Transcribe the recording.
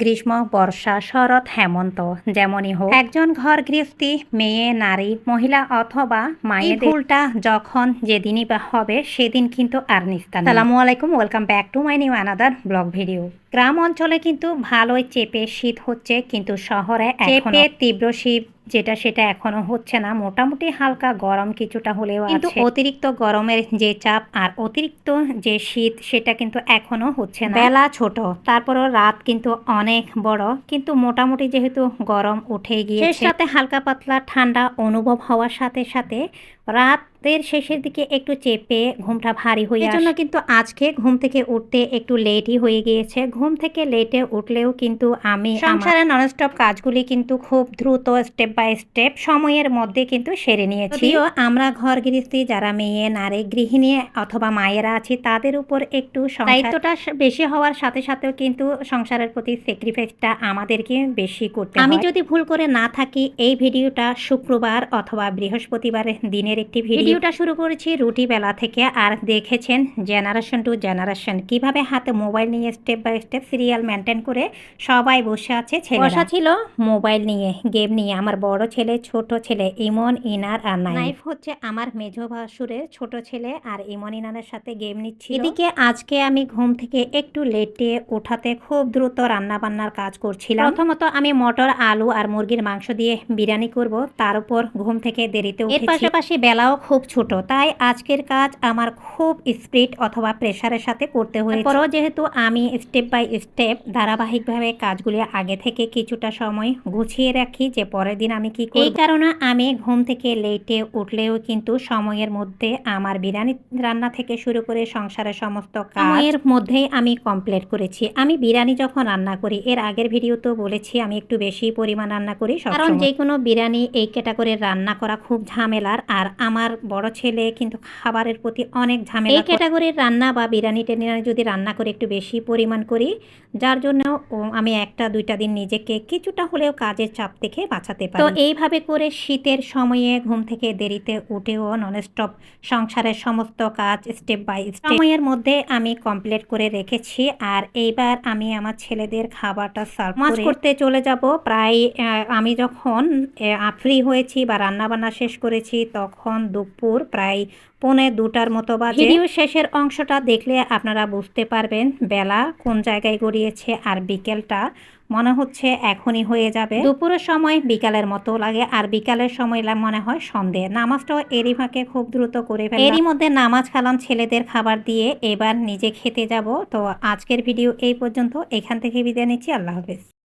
গ্রীষ্ম বর্ষা শরৎ হেমন্ত যেমনই হোক। একজন ঘর গৃহস্থী মেয়ে নারী মহিলা অথবা মায়ের ফুলটা যখন যেদিনই বা হবে সেদিন কিন্তু আর নিস্তান সালামু আলাইকুম welcome back to my new another blog video. গ্রাম অঞ্চলে কিন্তু ভালোই চেপে শীত হচ্ছে কিন্তু শহরে চেপে তীব্র শীত যেটা সেটা এখনও হচ্ছে না। মোটামুটি হালকা গরম কিছুটা হলেও কিন্তু অতিরিক্ত গরমের যে চাপ আর অতিরিক্ত যে শীত সেটা কিন্তু এখনও হচ্ছে না। বেলা ছোট। তারপরও রাত কিন্তু অনেক বড়। কিন্তু মোটামুটি যেহেতু গরম উঠে গিয়েছে সাথে হালকা পাতলা ঠান্ডা অনুভব হওয়ার সাথে সাথে রাতের শেষের দিকে একটু চেপে ঘুমটা ভারী হয়ে জন্য কিন্তু আজকে ঘুম থেকে উঠতে একটু লেটই হয়ে গিয়েছে। ঘুম থেকে লেটে উঠলেও কিন্তু আমি সংসারে ননস্টপ কাজগুলি কিন্তু খুব দ্রুত স্টেপ বাই স্টেপ সময়ের মধ্যে কিন্তু সেরে নিয়েছি। আমরা ঘর গৃহস্থী যারা মেয়ে নারী গৃহিণী অথবা মায়েরা আছি তাদের উপর একটু দায়িত্বটা বেশি হওয়ার সাথে সাথেও কিন্তু সংসারের প্রতি স্যাক্রিফাইসটা আমাদেরকে বেশি করতে আমি যদি ভুল করে না থাকি এই ভিডিওটা শুক্রবার অথবা বৃহস্পতিবারের দিনের একটি ভিডিওটা শুরু করেছি রুটি বেলা থেকে আর দেখেছেন জেনারেশন টু জেনারেশন কীভাবে হাতে মোবাইল নিয়ে step by step serial maintain করে সবাই বসে আছে ছেলে বসা ছিল মোবাইল নিয়ে গেম নিয়ে। আমার বড় ছেলে ছোট ছেলে ইমন ইনার আর নাইফ। হচ্ছে আমার মেঝ ভাসুরের ছোট ছেলে আর ইমন ইনারের সাথে গেম নিচ্ছি এদিকে আজকে আমি ঘুম থেকে একটু লেটে ওঠাতে খুব দ্রুত রান্না বান্নার কাজ করছিলাম। প্রথমত আমি মটর আলু আর মুরগির মাংস দিয়ে বিরিয়ানি করব। তার উপর ঘুম থেকে দেরিতে এর পাশাপাশি বেলাও খুব ছোট তাই আজকের কাজ আমার খুব স্পিড অথবা প্রেসারের সাথে করতে হয়েছে। পরও যেহেতু আমি স্টেপ বাই স্টেপ ধারাবাহিকভাবে কাজগুলি আগে থেকে কিছুটা সময় গুছিয়ে রাখি যে পরের দিন আমি কি এই কারণে আমি ঘুম থেকে লেটে উঠলেও কিন্তু সময়ের মধ্যে আমার বিরিয়ানি রান্না থেকে শুরু করে সংসারের সমস্ত কাজের মধ্যেই আমি কমপ্লিট করেছি। আমি বিরিয়ানি যখন রান্না করি এর আগের ভিডিওতেও বলেছি আমি একটু বেশি পরিমাণ রান্না করি কারণ যে কোনো বিরিয়ানি এই ক্যাটাগরির রান্না করা খুব ঝামেলার আর আমার বড় ছেলে কিন্তু খাবারের প্রতি অনেক ঝামেলা এই ক্যাটাগরির রান্না বা বিরিয়ানি টেনিয়ানি যদি রান্না করে একটু বেশি পরিমাণ করি যার জন্য আমি একটা দুইটা দিন নিজেকে কিছুটা হলেও কাজের চাপ থেকে বাঁচাতে পারি। তো এইভাবে করে শীতের সময়ে ঘুম থেকে দেরিতে উঠেও ননস্টপ সংসারের সমস্ত কাজ স্টেপ বাই স্টেপ সময়ের মধ্যে আমি কমপ্লিট করে রেখেছি। আর এইবার আমি আমার ছেলেদের খাবারটা সার্ভ মাছ করতে চলে যাব। প্রায় আমি যখন ফ্রি হয়েছি বা রান্না বান্না শেষ করেছি তখন দুপুর প্রায় পৌনে দুটার মতো বা ভিডিও শেষের অংশটা দেখলে আপনারা বুঝতে পারবেন বেলা কোন জায়গায় গড়িয়েছে আর বিকেলটা। মনে হচ্ছে এখনই হয়ে যাবে। দুপুরের সময় বিকালের মতো লাগে আর বিকালের সময় মনে হয় সন্ধে। নামাজটাও এরই ফাঁকে খুব দ্রুত করে ফেলে এরই মধ্যে নামাজ খালাম ছেলেদের খাবার দিয়ে। এবার নিজে খেতে যাব। তো আজকের ভিডিও এই পর্যন্ত। এখান থেকে বিদায় নিচ্ছি। আল্লাহ হাফেজ।